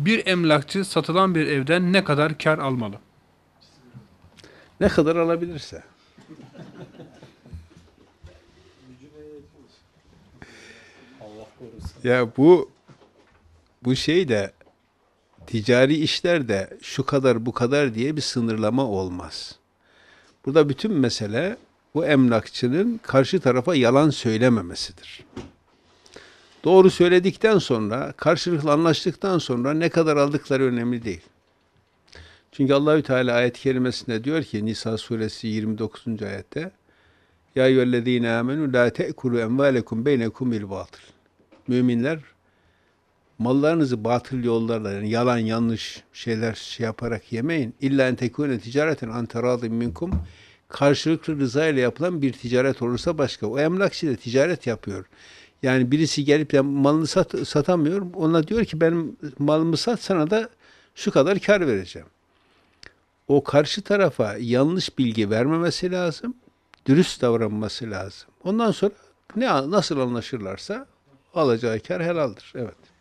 Bir emlakçı satılan bir evden ne kadar kar almalı? Ne kadar alabilirse. Ya bu bu şey de ticari işlerde şu kadar bu kadar diye bir sınırlama olmaz. Burada bütün mesele bu emlakçının karşı tarafa yalan söylememesidir. Doğru söyledikten sonra, karşılıklı anlaştıktan sonra ne kadar aldıkları önemli değil. Çünkü Allahü Teala ayet-i kerimesinde diyor ki Nisa suresi 29. ayette Ya eyyühellezine amenu la te'kulu emvalekum beynekum bil batıl. Müminler mallarınızı batıl yollarla yani yalan yanlış şeyler şey yaparak yemeyin. İlla en tekune ticareten an teradin minkum. Karşılıklı rıza ile yapılan bir ticaret olursa başka. O emlakçı da ticaret yapıyor. Yani birisi gelip de malını sat, satamıyor. Ona diyor ki benim malımı sat sana da şu kadar kar vereceğim. O karşı tarafa yanlış bilgi vermemesi lazım. Dürüst davranması lazım. Ondan sonra ne nasıl anlaşırlarsa alacağı kar helaldir. Evet.